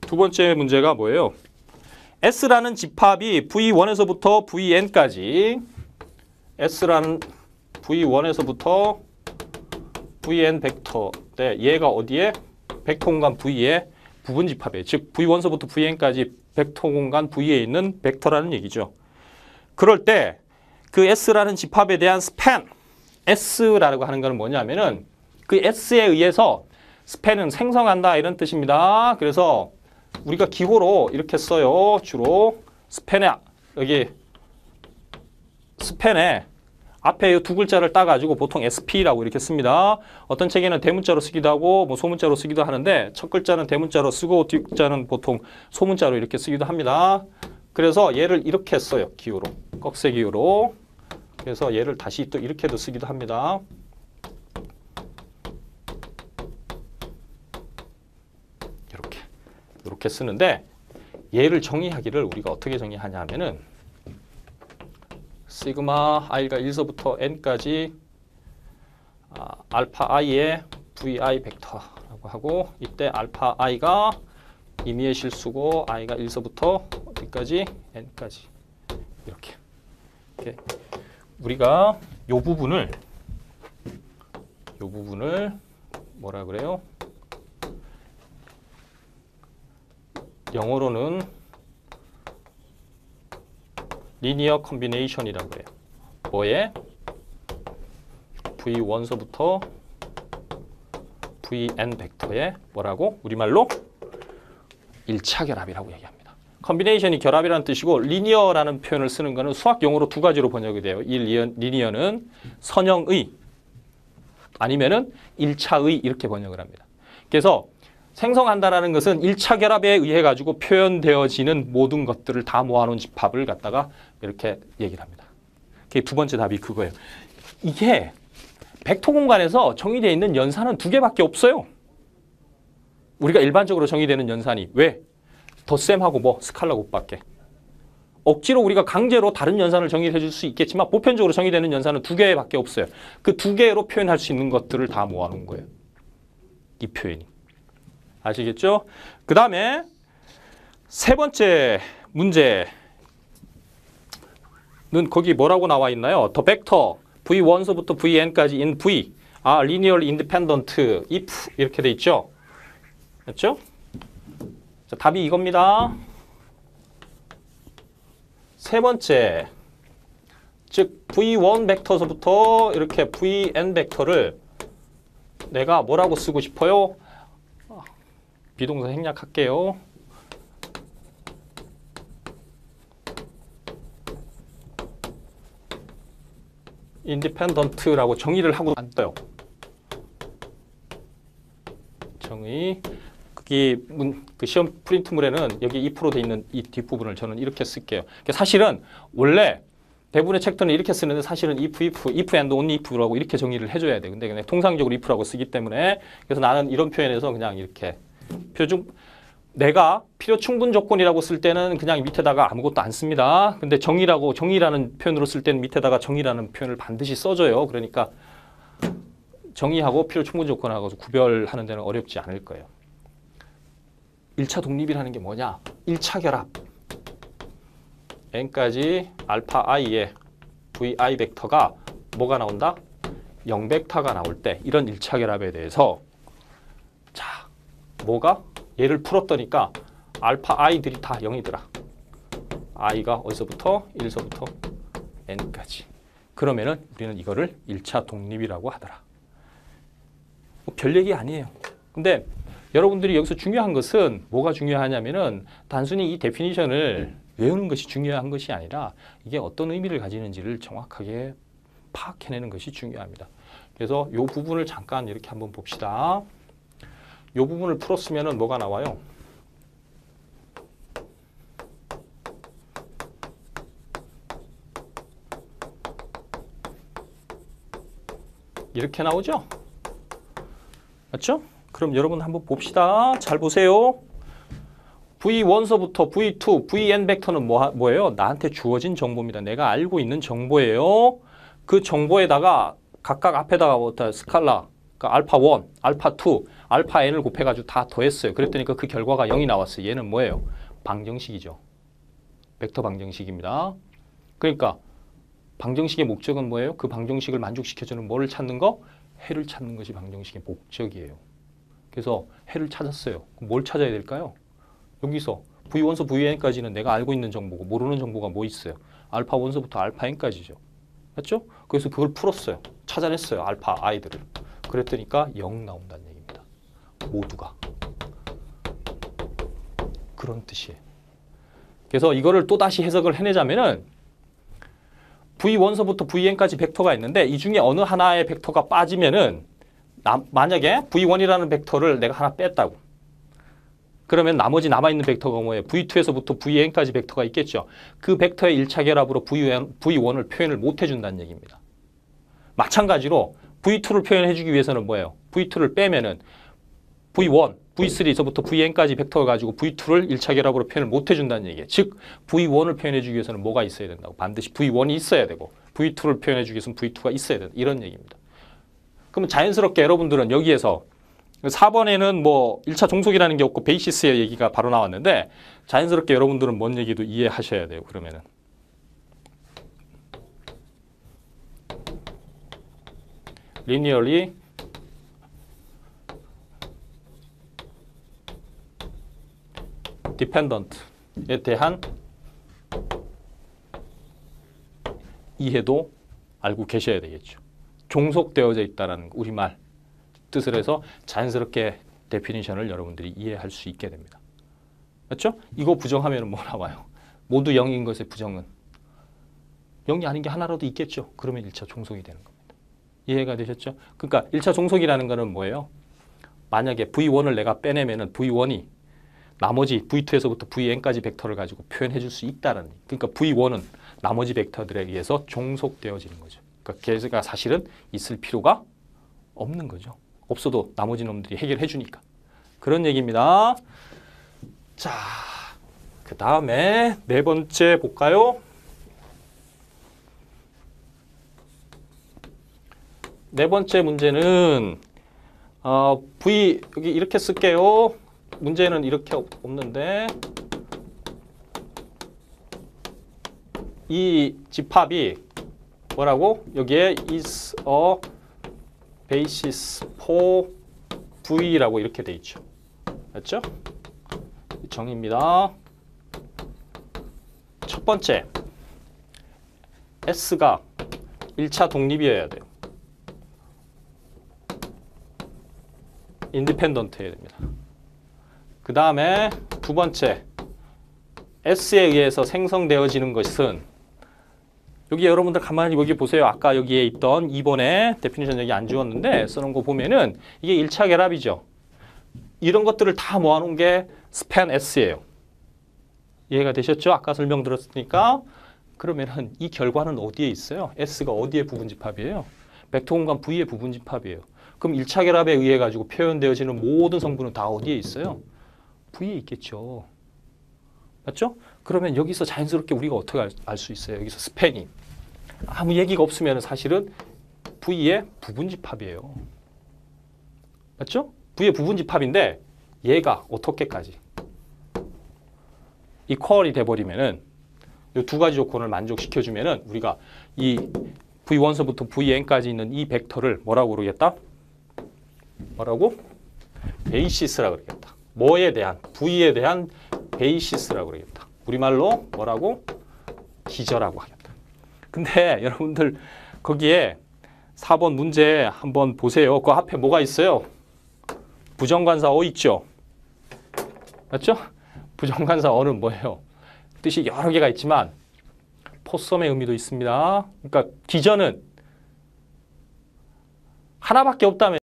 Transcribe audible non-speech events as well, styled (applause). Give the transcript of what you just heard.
두 번째 문제가 뭐예요? S라는 집합이 V1에서부터 Vn까지 S라는 V1에서부터 Vn 벡터 때 얘가 어디에? 벡터 공간 V의 부분 집합이에요. 즉 V1서부터 Vn까지 벡터 공간 V에 있는 벡터라는 얘기죠. 그럴 때 그 S라는 집합에 대한 스팬 S라고 하는 것은 뭐냐면은 그 S에 의해서 스팬은 생성한다 이런 뜻입니다. 그래서 우리가 기호로 이렇게 써요. 주로 스팬에 여기 스팬에 앞에 두 글자를 따가지고 보통 SP라고 이렇게 씁니다. 어떤 책에는 대문자로 쓰기도 하고 뭐 소문자로 쓰기도 하는데 첫 글자는 대문자로 쓰고 뒤 글자는 보통 소문자로 이렇게 쓰기도 합니다. 그래서 얘를 이렇게 써요. 기호로. 꺽쇠 기호로. 그래서 얘를 다시 또 이렇게도 쓰기도 합니다. 이렇게 쓰는데 얘를 정의하기를 우리가 어떻게 정의하냐 하면은 시그마 i가 1서부터 n까지 아, 알파 i의 vi 벡터라고 하고 이때 알파 i가 임의의 실수고 i가 1서부터 어디까지? n까지. 이렇게, 이렇게 우리가 요 부분을 요 부분을 뭐라 그래요? 영어로는 리니어 컨비네이션이라고 해요. 뭐에? V1서부터 Vn 벡터의 뭐라고? 우리말로 일차 결합이라고 얘기합니다. 컨비네이션이 결합이라는 뜻이고 리니어라는 표현을 쓰는 것은 수학 용어로 두 가지로 번역이 돼요. 이 리니어는 선형의 아니면은 일차의 이렇게 번역을 합니다. 그래서 생성한다라는 것은 1차 결합에 의해 가지고 표현되어지는 모든 것들을 다 모아놓은 집합을 갖다가 이렇게 얘기를 합니다. 두 번째 답이 그거예요. 이게 벡터 공간에서 정의되어 있는 연산은 두 개밖에 없어요. 우리가 일반적으로 정의되는 연산이 왜? 덧셈하고 뭐 스칼라 곱밖에. 억지로 우리가 강제로 다른 연산을 정의해 줄 수 있겠지만 보편적으로 정의되는 연산은 두 개밖에 없어요. 그 두 개로 표현할 수 있는 것들을 다 모아놓은 거예요. 이 표현이. 아시겠죠? 그 다음에 세 번째 문제는 거기 뭐라고 나와 있나요? The vector v1서부터 vn까지 in v are linearly independent if 이렇게 돼 있죠? 맞죠? 자, 답이 이겁니다. 세 번째 즉 v1 벡터서부터 이렇게 vn 벡터를 내가 뭐라고 쓰고 싶어요? 비동사 생략할게요. independent라고 정의를 하고 안 떠요. 정의. 거기 문, 그 시험 프린트물에는 여기 2%돼 있는 이 뒷부분을 저는 이렇게 쓸게요. 사실은 원래 대부분의 책들은 이렇게 쓰는데 사실은 if, if, if and only if라고 이렇게 정의를 해줘야 돼. 근데 그냥 통상적으로 if라고 쓰기 때문에 그래서 나는 이런 표현에서 그냥 이렇게 표준 내가 필요 충분 조건이라고 쓸 때는 그냥 밑에다가 아무것도 안 씁니다. 근데 정의라고 정의라는 표현으로 쓸 때는 밑에다가 정의라는 표현을 반드시 써줘요. 그러니까 정의하고 필요 충분 조건하고 구별하는 데는 어렵지 않을 거예요. 1차 독립이라는 게 뭐냐? 1차 결합. n까지 알파 i의 vi 벡터가 뭐가 나온다? 0 벡터가 나올 때 이런 1차 결합에 대해서 자, 뭐가? 얘를 풀었더니까 알파 i들이 다 0이더라. i가 어디서부터? 1서부터 n까지. 그러면은 우리는 이거를 1차 독립이라고 하더라. 뭐 별 얘기 아니에요. 근데 여러분들이 여기서 중요한 것은 뭐가 중요하냐면은 단순히 이 데피니션을 외우는 것이 중요한 것이 아니라 이게 어떤 의미를 가지는지를 정확하게 파악해내는 것이 중요합니다. 그래서 이 부분을 잠깐 이렇게 한번 봅시다. 이 부분을 풀었으면 뭐가 나와요? 이렇게 나오죠? 맞죠? 그럼 여러분 한번 봅시다. 잘 보세요. V1서부터 V2, Vn 벡터는 뭐, 뭐예요? 나한테 주어진 정보입니다. 내가 알고 있는 정보예요. 그 정보에다가 각각 앞에다가 뭐 스칼라, 그러니까 알파 1, 알파 2, 알파 n을 곱해가지고 다 더했어요. 그랬더니 그 결과가 0이 나왔어요. 얘는 뭐예요? 방정식이죠. 벡터 방정식입니다. 그러니까 방정식의 목적은 뭐예요? 그 방정식을 만족시켜주는 뭐를 찾는 거? 해를 찾는 것이 방정식의 목적이에요. 그래서 해를 찾았어요. 뭘 찾아야 될까요? 여기서 V1서 Vn까지는 내가 알고 있는 정보고 모르는 정보가 뭐 있어요? 알파 1서부터 알파 n까지죠. 맞죠? 그래서 그걸 풀었어요. 찾아냈어요. 알파 i들을. 그랬더니까 0 나온다는 얘기입니다. 모두가. 그런 뜻이에요. 그래서 이거를 또 다시 해석을 해내자면은 V1서부터 Vn까지 벡터가 있는데 이 중에 어느 하나의 벡터가 빠지면은 나, 만약에 V1이라는 벡터를 내가 하나 뺐다고. 그러면 나머지 남아있는 벡터가 뭐예요? V2에서부터 Vn까지 벡터가 있겠죠. 그 벡터의 일차 결합으로 V1, V1을 표현을 못 해준다는 얘기입니다. 마찬가지로 V2를 표현해주기 위해서는 뭐예요? V2를 빼면은 V1, V3에서부터 Vn까지 벡터가 가지고 V2를 일차 결합으로 표현을 못 해준다는 얘기예요. 즉 V1을 표현해주기 위해서는 뭐가 있어야 된다고? 반드시 V1이 있어야 되고 V2를 표현해주기 위해서는 V2가 있어야 된다. 이런 얘기입니다. 그러면 자연스럽게 여러분들은 여기에서 4번에는 뭐 1차 종속이라는 게 없고 베이시스의 얘기가 바로 나왔는데 자연스럽게 여러분들은 뭔 얘기도 이해하셔야 돼요. 그러면은 linearly dependent에 대한 이해도 알고 계셔야 되겠죠. 종속되어져 있다라는 우리말 뜻을 해서 자연스럽게 데피니션을 여러분들이 이해할 수 있게 됩니다. 맞죠? 이거 부정하면 뭐 나와요? 모두 0인 것의 부정은 0이 아닌 게 하나라도 있겠죠. 그러면 1차 종속이 되는 겁니다. 이해가 되셨죠? 그러니까 1차 종속이라는 거는 뭐예요? 만약에 V1을 내가 빼내면은 V1이 나머지 V2에서부터 Vn까지 벡터를 가지고 표현해 줄 수 있다는 그러니까 V1은 나머지 벡터들에 의해서 종속되어지는 거죠. 그러니까 걔가 사실은 있을 필요가 없는 거죠. 없어도 나머지 놈들이 해결해 주니까. 그런 얘기입니다. 자, 그 다음에 네 번째 볼까요? 네 번째 문제는 어, V 여기 이렇게 쓸게요. 문제는 이렇게 없- 없는데 이 집합이 뭐라고? 여기에 is a basis for V라고 이렇게 돼 있죠. 맞죠? 정의입니다. 첫 번째, S가 1차 독립이어야 돼요. 인디펜던트여야 됩니다. 그 다음에 두 번째, S에 의해서 생성되어지는 것은 여기 여러분들 가만히 여기 보세요. 아까 여기에 있던 2번에 데피니션 여기 안 지웠는데 써놓은 거 보면은 이게 1차 결합이죠. 이런 것들을 다 모아놓은 게 스팬 S예요. 이해가 되셨죠? 아까 설명드렸으니까 그러면은 이 결과는 어디에 있어요? S가 어디에 부분집합이에요? 벡터 공간 V의 부분집합이에요. 그럼 1차 결합에 의해 가지고 표현되어지는 모든 성분은 다 어디에 있어요? V에 있겠죠. 맞죠? 그러면 여기서 자연스럽게 우리가 어떻게 알 수 있어요? 여기서 스팬이 아무 얘기가 없으면 사실은 V의 부분집합이에요. 맞죠? V의 부분집합인데 얘가 어떻게까지 이퀄이 돼버리면은 이 두 가지 조건을 만족시켜주면은 우리가 이 V1서부터 Vn까지 있는 이 벡터를 뭐라고 그러겠다? 뭐라고? 베이시스라 그러겠다. 뭐에 대한 V에 대한 베이시스라고 그러겠다. 우리말로 뭐라고? 기저라고 하겠다. 근데 (laughs) 여러분들 거기에 4번 문제 한번 보세요. 그 앞에 뭐가 있어요? 부정관사 어 있죠? 맞죠? 부정관사 어는 뭐예요? 뜻이 여러 개가 있지만 포섬의 의미도 있습니다. 그러니까 기저는 하나밖에 없다면